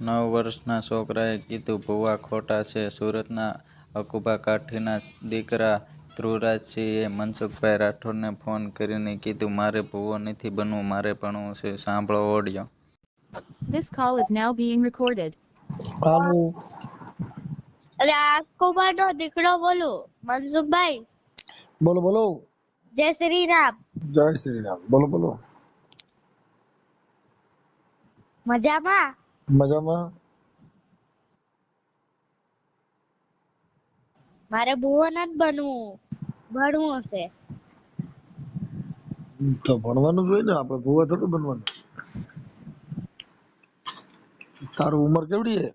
નવ વર્ષના છોકરાએ કીધું ભૂવા ખોટા છે સુરતના અકુબા કાઠીના દીકરા ધ્રુવરાજસિંહે મનસુખભાઈ રાઠોડને ફોન કરીને કીધું મારે ભૂવો નથી બનવું મારે ભણવું છે સાંભળો audio. This call is now being recorded. Hello. અરે આ કુમારનો દીકરો બોલું મનસુખભાઈ. બોલો બોલો. જય શ્રી રામ જય શ્રી રામ બોલો બોલો. મજામાં? મજામાં? મારે ભૂવો નથી બનવું. ભણવું છે તો ભણવાનું જ હોય ને આપણે ભૂવા થોડું બનવાનું. તારું ઉંમર કેવડી હે?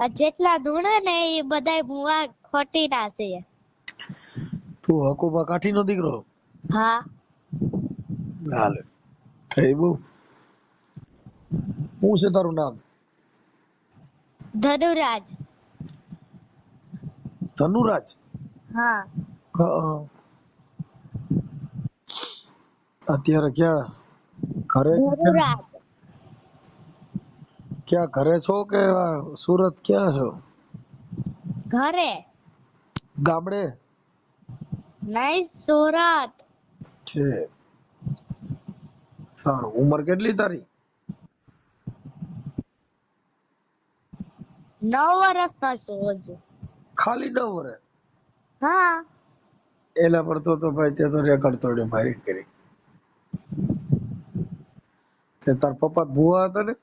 આ જેટલા ધૂણે ને એ બધાય ભૂવા ખોટી ના છે. તું હકુબા કાઠી નો દીકરો? હા. હાલે. થઈ બહુ. શું છે તારું નામ? ધનુરાજ. ધનુરાજ? હા. અત્યારે ક્યાં ઘરે ધનુરાજ. ક્યાં ઘરે છો કે સુરત ક્યાં છો? ઘરે. ગામડે? નહીં સુરત. છે તારું ઉંમર કેટલી તારી? નવ વર્ષનો છું હજુ ખાલી નવ વર્ષ હા. એલા પડતો તો ભાઈ તે તો રેકોર્ડ તોડ્યો ભાઈ કરી. તે તાર પપ્પા ભૂવા હતા ને?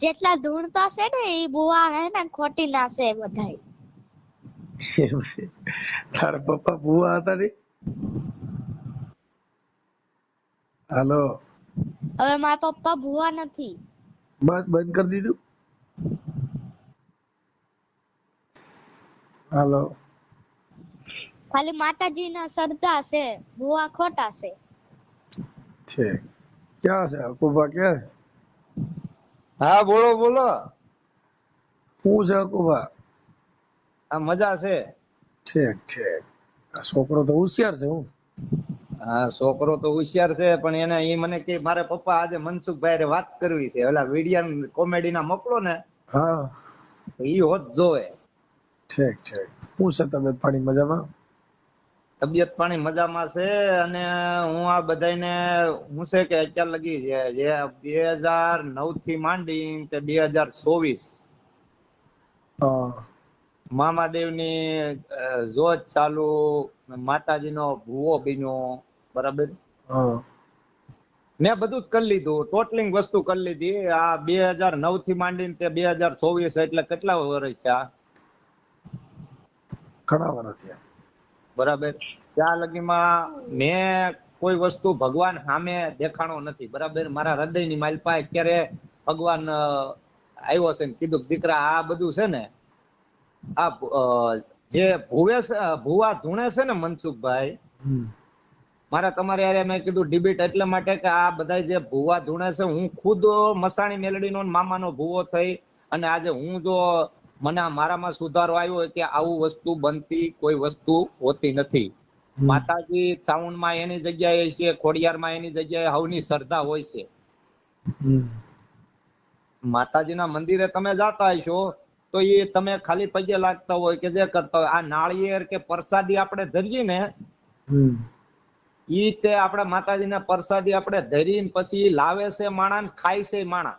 જેટલા ધૂણતા છે ને એ ભૂવા હે ને ખોટી ના છે બધાય. તાર પપ્પા ભૂવા હતા ને? હાલો. હવે મારા પપ્પા ભૂવા નથી. બસ બંધ કરી દીધું. હાલો. ખાલી માતાજીના શ્રદ્ધા છે ભૂવા ખોટા છે. છે. ક્યાં છે? અકુબા ક્યાં હા બોલો બોલો. શું છે અકુબા આ મજા છે. ઠીક ઠીક. આ છોકરો તો હોશિયાર છે હું. હા છોકરો તો હોશિયાર છે પણ એને એ મને કે મારે પપ્પા આજે મનસુખભાઈ વાત કરવી છે. ઓલા વિડિયા કોમેડી ના મોકલો ને હા. ઈ હોત જોવે. ઠીક ઠીક. હું છે તબિયત પાણી મજામાં? તબિયત પાણી મજામાં છે અને હું આ બધાને હું છે કે અત્યાર લગી છે જે બે હજાર નવથી માંડી તે બે હજાર ચોવીસ. મામાદેવની જોત ચાલુ માતાજીનો ભૂવો બીનો બરાબર? મેં બધું જ કરી લીધું. ટોટલિંગ વસ્તુ કરી લીધી. આ બે હજાર નવથી માંડીને તે બે હજાર ચોવીસ એટલે કેટલા વર્ષ છે આ ઘણા વર્ષ છે બરાબર. ત્યાં લગીમાં મેં કોઈ વસ્તુ ભગવાન સામે દેખાણો નથી. બરાબર? મારા હૃદયની માલપા અત્યારે ભગવાન આવ્યો છે ને કીધું દીકરા આ બધું છે ને આ જે ભુવે છે, ભુવા ધૂણે છે ને મનસુખભાઈ મારે તમારે યારે મેં કીધું ડિબેટ એટલે માટે કે આ બધા જે ભૂવા ધૂણે છે હું ખુદ મસાણી મેલડીનો મામાનો ભૂવો થઈ અને આજે હું જો મને મારામાં સુધારો આવ્યો કે આવું વસ્તુ બનતી કોઈ વસ્તુ હોતી નથી. માતાજી ચાઉંડમાં એની જગ્યાએ છે ખોડિયારમાં એની જગ્યાએ હવની શ્રદ્ધા હોય છે. માતાજીના મંદિરે તમે જાતા હશો તો એ તમે ખાલી પગે લાગતા હોય કે જે કરતા હોય. આ નાળિયેર કે પ્રસાદી આપણે ધરીએ ને ઈ તે આપણે માતાજીના પ્રસાદી આપણે ધરીને પછી લાવે છે માણા ખાય છે માણા.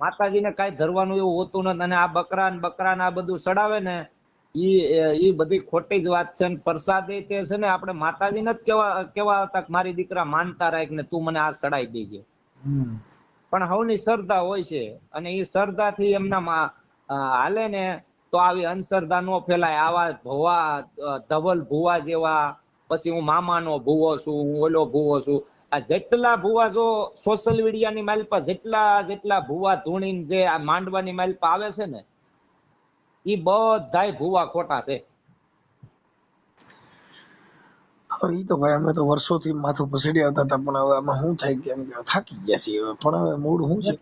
માતાજીને કઈ ધરવાનું એવું હોતું નથી અને આ બકરા ને બકરા ને આ બધું ચડાવે ને ઈ ઈ બધી ખોટી જ વાત છે ને પ્રસાદી તે છે ને આપણે માતાજીને જ કેવા કેવા હતા કે મારી દીકરા માનતા રાખ ને તું મને આ ચડાઈ દેજે. પણ હવની શ્રદ્ધા હોય છે અને એ શ્રદ્ધાથી એમના મા- અ, હાલે ને તો આવી અંધશ્રદ્ધા નો ફેલાય. આવા ભવા ધવલ ભુવા જેવા પછી હું મામાનો ભૂવો છું હું ઓલો ભૂવો છું. આ જેટલા ભૂવા જો સોશિયલ મીડિયાની માલપા જેટલા જેટલા ભૂવા ધૂણીને જે આ માંડવાની માલપા આવે છે ને એ બધાય ભૂવા ખોટા છે. હવે એ તો ભાઈ અમે તો વર્ષોથી માથું પછડી આવતા હતા પણ હવે આમાં શું થાય કે એમ કે થાકી ગયા છીએ હવે. પણ હવે મૂળ શું છે?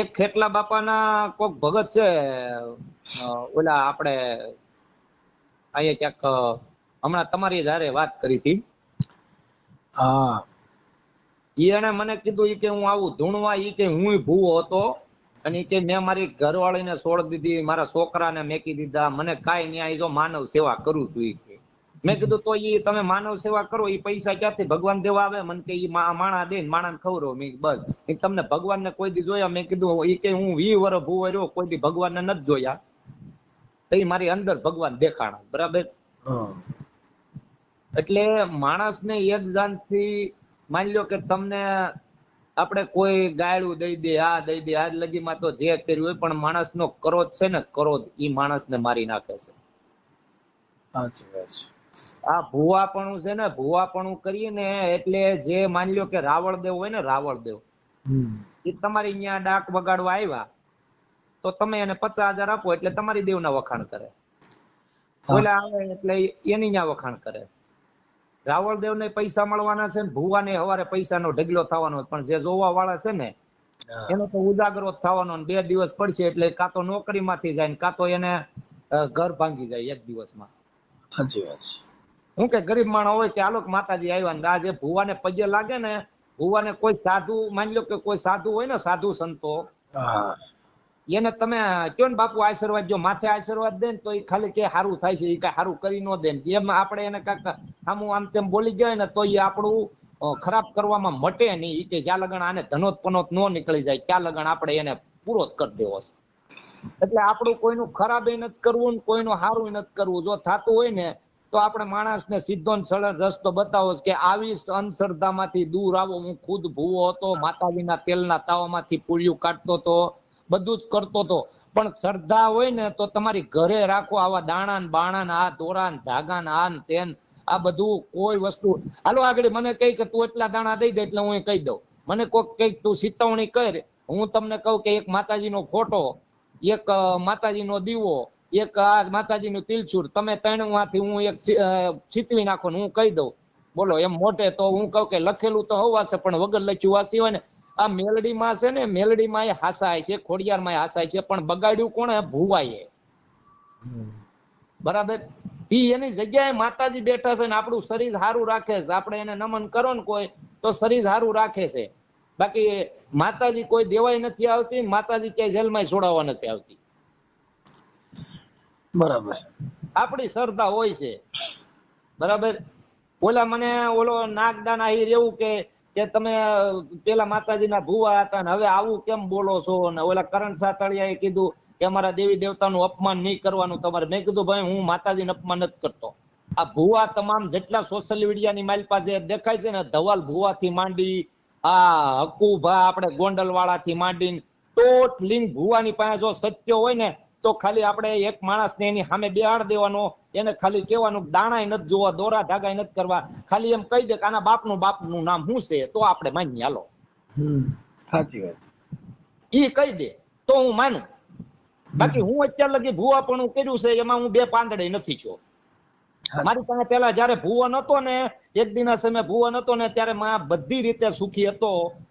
એક ખેટલા બાપાના કોક ભગત છે ઓલા આપણે અહીંયા ક્યાંક હમણાં તમારી જારે વાત કરી હતી. હા. ઈ મને કીધું કે હું આવું ધૂણવા ઈ કે હું ભૂવો હતો. અને કે મેં મારી ઘરવાળીને છોડી દીધી મારા છોકરાને મેકી દીધા મને કાંઈ આ જો માનવ સેવા કરું છું ઈ કે. મેં કીધું તો ઈ તમે માનવ સેવા કરો ઈ પૈસા ક્યાંથી ભગવાન દેવા આવે? મને કે ઈ દે માણા દે ને ખવરો મેં બસ. તમને તમને ભગવાનને કોઈ દી જોયા? મેં કીધું ઈ કે હું વી વર ભૂવો રહ્યો કોઈ દી ભગવાનને નથી જોયા. તો મારી અંદર ભગવાન દેખાણા. બરાબર? હા. એટલે માણસને જાણથી માની લો કે તમને આપણે કોઈ ગાયડું દઈ દે આ દઈ દે આજ લગીમાં તો જે કર્યું હોય પણ માણસનો ક્રોધ છે ને ક્રોધ ઈ માણસને મારી નાખે છે. આ ભૂવાપણું છે ને ભૂવાપણું કરીએ ને એટલે જે માની લો કે રાવળ દેવ હોય ને રાવળ દેવ એ તમારી અહીંયા ડાક વગાડવા આવ્યા તો તમે એને પચાસ હજાર આપો એટલે તમારી દેવના વખાણ કરે. એટલે એની વખાણ કરે. રાવળ દેવ ને પૈસા મળવાના છે ને ભુવાને હવારે પૈસાનો ઢગલો થવાનો પણ જે જોવા વાળા છે ને એનો તો ઉજાગરો થવાનો બે દિવસ પડશે એટલે કાં તો નોકરીમાંથી જાય ને કાં તો એને ઘર ભાંગી જાય એક દિવસમાં. સાચી વાત છે. હું કે ગરીબ માણસ હોય કે આલોક માતાજી આવ્યા ને આ જે ભુવાને પગે લાગે ને ભુવાને કોઈ સાધુ માની લો કે કોઈ સાધુ હોય ને સાધુ સંતો એને તમે કયો ને બાપુ આશીર્વાદ, જો માથે આશીર્વાદ દે ને તો એ ખાલી કે સારું થાય છે એ કઈ સારું કરી ન દે એમ આપણે એને કાંક આમ આમ તેમ બોલી જાય ને તો એ આપણું ખરાબ કરવામાં મટે નહીં. એ કે જ્યાં લગણ આને ધનોત પનોત ન નીકળી જાય, ત્યાં લગણ આપણે એને પૂરો જ કરી દેવો છે. એટલે આપણું કોઈનું ખરાબ નથી કરવું ને કોઈનું સારું નથી કરવું. જો થતું હોય ને તો આપણે માણસને સીધો સરળ રસ્તો બતાવો કે આવી અંધશ્રદ્ધામાંથી દૂર આવો. હું ખુદ ભૂવો હતો, માતાજીના તેલના તાવામાંથી પુળિયું કાઢતો હતો બધું જ કરતો હતો પણ શ્રદ્ધા હોય ને તો તમારી ઘરે રાખો આવા દાણા ને બાણા ને આ દોરા ને ધાગા ને આ ને તેન, આ બધું કોઈ વસ્તુ. હાલો આગળ મને કહી કે તું એટલા દાણા દઈ દે એટલે હું કહી દઉં. મને કોઈક કંઈક તું ચિતવણી કર. હું તમને કહું કે એક માતાજીનો ફોટો, એક માતાજી માતાજીનો દીવો, એક, આ માતાજીનું તિલચુર તમે ત્રણમાંથી હું એક ચીતવી નાખો ને હું કહી દઉં. બોલો, એમ મોટે તો હું કહું કે લખેલું તો હવાશે, પણ વગર લખ્યું વાસી હોય ને આ મેલડીમાં છે ને મેલડીમાં એ હાસાય છે ખોડિયારમાં હાસાય છે પણ બગાડ્યું કોણે? ભુવાએ. બરાબર? ઈ એની જગ્યાએ માતાજી બેઠા છે ને આપણું શરીર સારું રાખે છે. આપણે એને નમન કરો ને કોઈ તો શરીર સારું રાખે છે. બાકી માતાજી કોઈ દેવાય નથી આવતી માતાજી ક્યાંય જેલમાં છોડાવવા નથી આવતી. બરાબર. આપણી શ્રદ્ધા હોય છે. બરાબર? ઓલા મને ઓલો નાગદાન આહિર એવું કે કે તમે પેલા પેલા માતાજીના ભુવા હતા ને હવે આવું કેમ બોલો છો? ને ઓલા કરણ સાતળિયા એ કીધું કે અમારા દેવી દેવતાનું અપમાન નહીં કરવાનું તમારે. મેં કીધું, ભાઈ, હું માતાજીનું અપમાન નથી કરતો. આ ભુવા તમામ જેટલા સોશિયલ મીડિયાની માલપા જે દેખાય છે ને, ધવલ ભુવાથી માંડી, આ હકુભા આપણે ગોંડલ વાળાથી માંડીને ટોટ લિંગ ભુવાની પાસે જો સત્ય હોય ને તો ખાલી આપણે એક માણસને એની સામે બેહાડ દેવાનો એને ખાલી કહેવાનું દાણાય નથી જોવા દોરા ધાગાય નથી કરવા. ખાલી એમ કહી દે કે આના બાપનું બાપનું નામ શું છે તો આપણે માની હાલો. સાચી વાત. ઈ કહી દે તો હું માનું. બાકી હું અત્યાર લગી ભૂવાપણું કર્યું છે એમાં હું બે પાંદડે નથી છો. મારી પાસે પેલા જયારે ભૂવો નતો ને એક દિના સમય ભૂવો નતો ને ત્યારે માં બધી રીતે સુખી હતો.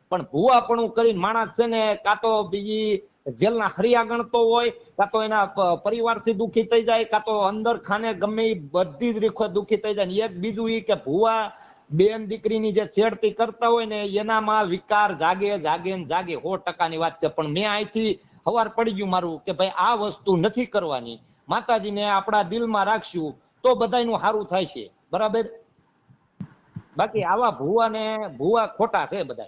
પણ ભૂવાપણું કરીને માણસ છે ને કાં તો બીજી જેલના હરિયા ગણતો હોય, કાં તો એના પરિવારથી દુખી થઈ જાય, કાં તો અંદર ખાને ગમે એ બધી જ રીખો દુખી થઈ જાય. એક બીજું એ કે ભુવા બેન દીકરીની જે છેડતી કરતા હોય ને, એનામાં વિકાર જાગે જાગે જાગે. સો ટકાની વાત છે. પણ મેં અહીંથી હવાર પડી ગયું મારું કે ભાઈ, આ વસ્તુ નથી કરવાની. માતાજીને આપણા દિલમાં રાખશું તો બધાયનું સારું થાય છે. બરાબર? બાકી આવા ભુવા ને ભુવા ખોટા છે બધા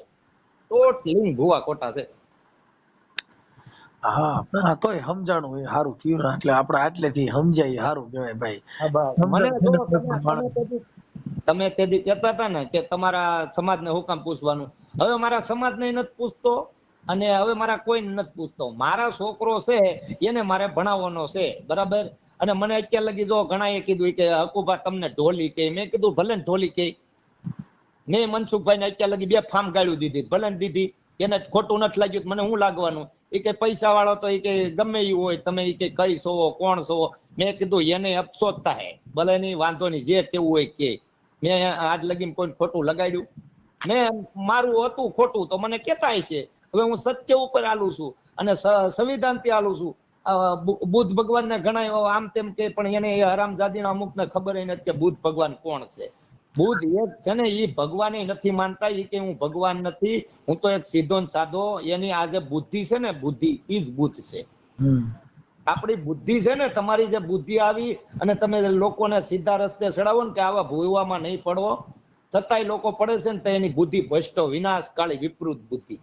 ટોટલી ભુવા ખોટા છે. હા હા. તોય સમજાણું એ સારું થયું ને એટલે આપણે આટલેથી સમજાય સારું કહેવાય ભાઈ. ને તમે- તેથી- કહેતા હતા ને કે તમારા સમાજને હું કામ પૂછવાનું? હવે મારા સમાજને નથી પૂછતો અને હવે મારા કોઈ નથી પૂછતો. મારા છોકરો છે એને મારે ભણાવવાનો છે બરાબર? અને મને અત્યાર લગી જો ઘણા એ કીધું કે હકુભા તમને ઢોલી કે. મેં કીધું ભલે ઢોલી કે. મેં મનસુખભાઈ ને અત્યાર લગી બે ફાર્મ ગાળ્યું દીધી. ભલે દીધી. એને ખોટું નથી લાગ્યું મને હું લાગવાનું? એ કે પૈસા વાળો તો એ કે ગમે એ હોય, તમે એ કે કઈ છો કોણ છો મેં કીધું, એને અફસોસ થાય. ભલે નહીં, વાંધો નહીં, જે કેવું હોય કે. મેં આજ લગીને કોઈ ખોટું લગાડ્યું. મેં મારું હતું ખોટું, તો મને કેતા છે. હવે હું સત્ય ઉપર આલું છું અને સંવિધાનથી આલું છું. બુદ્ધ ભગવાન ને ઘણા આમ તેમ કે, પણ એને હરામજાદી અમુક ને ખબર નથી કે બુદ્ધ ભગવાન કોણ છે? બુદ્ધ એક છે ને એ ભગવાને નથી માનતા એ કે હું ભગવાન નથી હું તો એક સીધો સાધો એની આ જે બુદ્ધિ છે ને બુદ્ધિ જ બુદ્ધ છે. આપણી બુદ્ધિ છે ને તમારી જે બુદ્ધિ આવી અને તમે લોકોને સીધા રસ્તે ચડાવો ને કે આવા ભૂવામાં નહીં પડવો છતાંય લોકો પડે છે ને તો એની બુદ્ધિ ભ્રષ્ટો વિનાશ કાળી વિપૃત બુદ્ધિ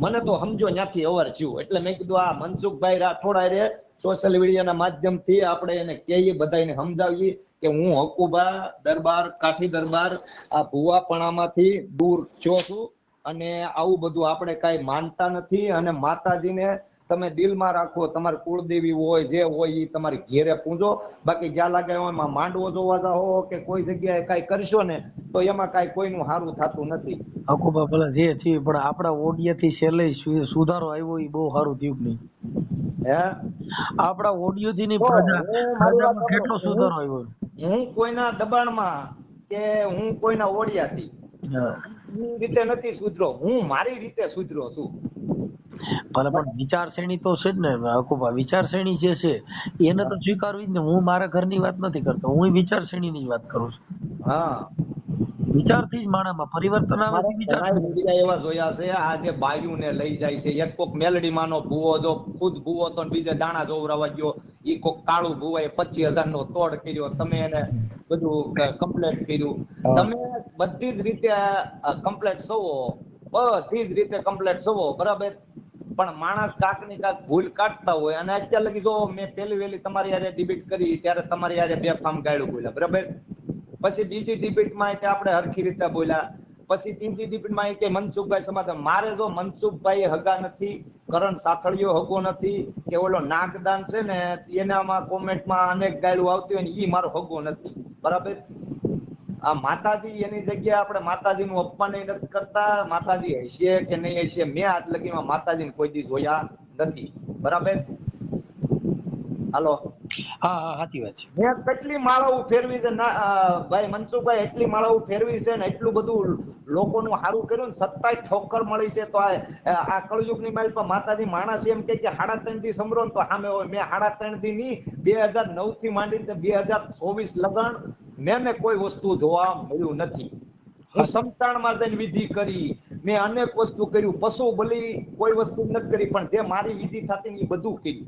મને તો સમજો ત્યાંથી અવર થયું એટલે મેં કીધું આ મનસુખભાઈ રાઠોડા રે સોશિયલ મીડિયાના માધ્યમથી આપણે એને કહીએ બધાને સમજાવીએ કે હું હકુબા દરબાર કાઠી દરબાર આ ભુવાપણામાંથી દૂર છો છું અને આવું બધું આપણે કાંઈ માનતા નથી અને માતાજીને તમે દિલમાં રાખો તમારી કુળદેવી હોય જે હોય એ તમારી ઘેરે પૂજો. બાકી જ્યાં લાગે એમાં માંડવો જોવા જાઓ કે કોઈ જગ્યાએ કાંઈ કરશો ને તો એમાં કાંઈ કોઈનું સારું થતું નથી. હકુબા ભલે જે થયું પણ આપણા ઓડિયાથી છેલ્લે સુધારો આવ્યો એ બહુ સારું થયું નહીં? હે? આપણા ઓડિયો થી નહીં કેટલો સુધારો આવ્યો? હું કોઈના દબાણમાં કે હું કોઈના ઓડિયાથી હું. રીતે નથી સુધરો હું મારી રીતે સુધરો છું. ભલે પણ વિચારશ્રેણી તો છે જ ને હકુબા વિચારશ્રેણી જે છે એને તો સ્વીકારવી જ ને. હું મારા ઘરની વાત નથી કરતો. હું વિચારશ્રેણીની જ વાત કરું છું. હા. વિચારથી જ માણામાં પરિવર્તન આવે છે વિચાર એવા જોયા છે આ જે બાયુને લઈ જાય છે એક કોક મેલડીમાંનો ભૂવો જો ખુદ ભૂવો તો બીજે દાણા જોવરાવા ગયો ઈ કોક કાળું ભૂવાએ પચીસ હજાર નો તોડ કર્યો તમે એને બધું કમ્પ્લેટ કર્યું. તમે બધી જ રીતે કમ્પ્લેટ સવો બધી જ રીતે કમ્પ્લેટ સવો બરાબર? પણ માણસ કાકની કાક ભૂલ કાઢતા હોય અને અત્યારે લગી જો મેં પેલી વેલી તમારી યારે ડિબેટ કરી ત્યારે તમારી યારે બે ફામ ગાળ્યું બોલ્યા બરાબર? પછી બીજી ડિબેટમાં તે આપણે હરખી રીતે બોલ્યા. પછી ત્રીજી ડિબેટમાં કે મનસુખભાઈ સમાધાન. મારે જો મનસુખભાઈ હગા નથી, કરણ સાથળિયો હગો નથી, કે ઓલો નાગદાન છે ને, એનામાં કોમેન્ટમાં અનેક ગાયડું આવતી હોય ને એ મારો હગો નથી. બરાબર? આ માતાજી, એની જગ્યાએ આપણે માતાજીનું અપમાન નથી કરતા. માતાજી હશે કે નહીં હશે, મેં આજ લગીમાં માતાજીને કોઈ દી જોયા નથી. બરાબર? હાલો. હા હા સાચી વાત છે. મેં કેટલી માળાઓ ફેરવી છે? ભાઈ મનસુખભાઈ એટલી માળાઓ ફેરવી છે ને એટલું બધું લોકોનું સારું કર્યું ને સત્તાય ઠોકર મળી છે તો આ કળયુગની માલ પર માતાજી માણસ એમ કે સાડા ત્રણથી સમરો તો સામે હોય. મેં સાડા ત્રણથી નહીં બે હજાર નવથી માંડીને બે હજાર ચોવીસ લગન મેં મેં કોઈ વસ્તુ જોવા મળ્યું નથી. સમતાણમાં જઈને વિધિ કરી મેં અનેક વસ્તુ કર્યું. પશુ બલી કોઈ વસ્તુ નથી કરી પણ જે મારી વિધિ થતી એ બધું કર્યું.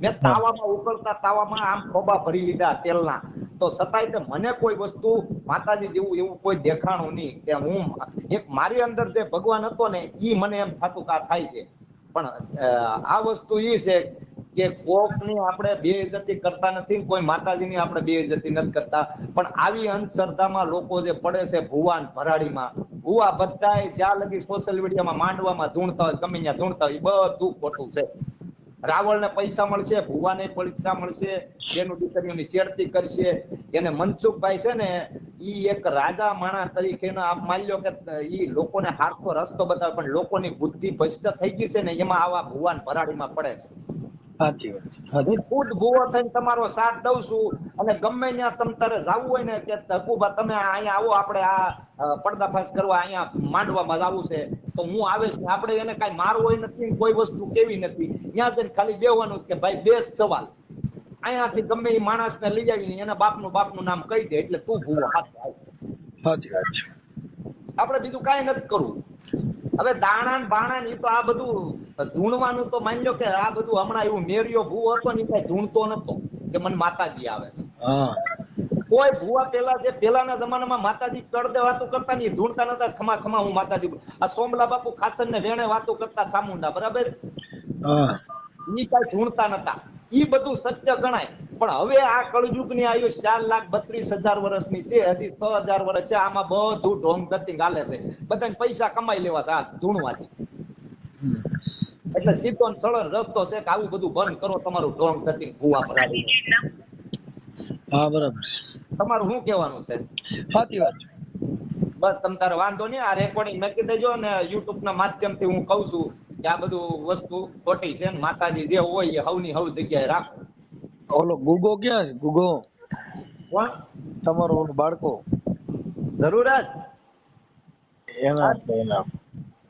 મેં તાવામાં ઉકળતા તાવામાં આમ ખોબા ભરી લીધા તેલના. તો છતાંય તે મને કોઈ વસ્તુ માતાજી જેવું એવું કોઈ દેખાણું નહીં કે હું એક મારી અંદર જે ભગવાન હતો ને એ મને એમ થતું કે આ થાય છે. પણ આ વસ્તુ એ છે કે કોકની આપણે બેઇજ્જતી કરતા નથી કોઈ માતાજીની આપણે બેઇજ્જતી નથી કરતા. પણ આવી અંધશ્રદ્ધામાં લોકો જે પડે છે ભુવાન ભરાડીમાં ભુવા બધાય જ્યાં લગી સોશિયલ મીડિયામાં માંડવામાં ધૂણતા હોય ગમે ત્યાં ધૂણતા હોય બધું ખોટું છે. રાવળને પૈસા મળશે ભુવાને પૈસા મળશે એનું દીકરીઓની શેરતી કરશે. એને મનસુખભાઈ છે ને ઈ એક રાજા માણા તરીકેનો માની લો કે ઈ લોકોને હારતો રસ્તો બતાવે પણ લોકોની બુદ્ધિ ભ્રષ્ટ થઈ ગઈ છે ને એમાં આવા ભુવાન ભરાડીમાં પડે છે. સાચી વાત ખુદ ભૂવો થઈને તમારો સાથ દઉં છું અને ગમે ત્યાં તમ તારે જાવું હોય ને કે હકુબા તમે અહીંયા આવો આપણે આ પડદાફાશ કરવા અહીંયા માંડવામાં જવું છે. તો હું આવે છે. આપણે એને કાંઈ મારવો નથી કોઈ વસ્તુ કેવી નથી. ત્યાં જઈને ખાલી બેવાનું કે ભાઈ બે સવાલ. અહીંયાથી ગમે એ માણસને લઈ આવીને એના બાપનું બાપનું નામ કહી દે એટલે તું ભૂવો હાથ સાચી વાત છે. આપણે બીજું કાંઈ નથી કરવું. હવે દાણા બાણા ની તો આ બધું ધૂણવાનું તો માની લો કે આ બધું હમણાં એવું મેરિયો ભૂ હતો ને કઈ ધૂણતો નતો. કે મને માતાજી આવે છે. કોઈ ભૂવા પેલા જે પેલાના જમાનામાં માતાજી પડદે વાતો કરતા ની ધૂણતા નતા ખમા ખમા હું માતાજી આ સોમલા બાપુ ખાસર ને વેણે વાતો કરતા ચામુંડા બરાબર? ઈ કઈ ધૂણતા નતા. ઈ બધું સત્ય ગણાય. પણ હવે આ કળયુગની આયુ ચાર લાખ બત્રીસ હજાર વર્ષની છે હજી છ હજાર વર્ષ છે આમાં બધું ઢોંગ ગતિ ગાલે છે. બધાને પૈસા કમાઈ લેવા છે આ ધૂણવાથી. એટલે સીધો સરળ રસ્તો છે કે આવું બધું બંધ કરો તમારું ઢોંગ ગતિ ભૂવા ભરાવી હા બરાબર છે. તમારું શું કહેવાનું છે? સાચી વાત. બસ તમ તારે વાંધો નહીં આ રેકોર્ડિંગ મૂકી દેજો ને યુટ્યુબ ના માધ્યમથી હું કહું છું કે આ બધું વસ્તુ ખોટી છે ને માતાજી જે હોય એ હવની હવ જગ્યાએ રાખો. ઓલો ગુગો ક્યાં છે? ગુગો. કોણ? તમારો ઓલો બાળકો. જરૂરાજ એના એના.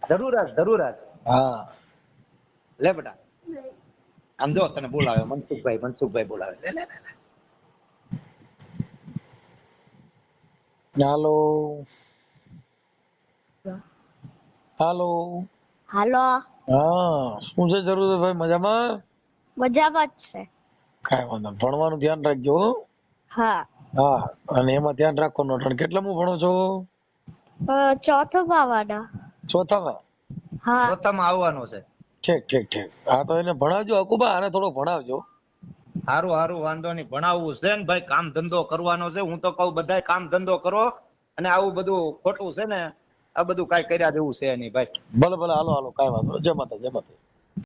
જરૂરાજ જરૂરાજ હા. લે બેટા. આમ જો તને બોલાવે મનસુખભાઈ મનસુખભાઈ બોલાવે. લે લે લે. હાલો હાલો હાલો હા શું છે જરૂર ભાઈ? મજામાં? મજામાં જ છે. કાંઈ વાંધો નહીં. ભણવાનું ધ્યાન રાખજો હો. હા. હા અને એમાં ધ્યાન રાખવાનું કેટલા કેટલામું ભણો છો? અ, ચોથું પાવાના ચોથામાં? હા. પ્રથમ આવવાનો છે. ઠીક ઠીક ઠીક. હા તો એને ભણાવજો અકુબા આને થોડો ભણાવજો. હારું હારું, વાંધો નહીં. ભણાવવું છે ને ભાઈ, કામ ધંધો કરવાનો છે. હું તો કહું બધા કામ ધંધો કરો અને આવું બધું ખોટું છે ને, આ બધું કઈ કર્યા જેવું છે નહીં ભાઈ. ભલે ભલે, હાલો હાલો, કઈ વાંધો જય માતા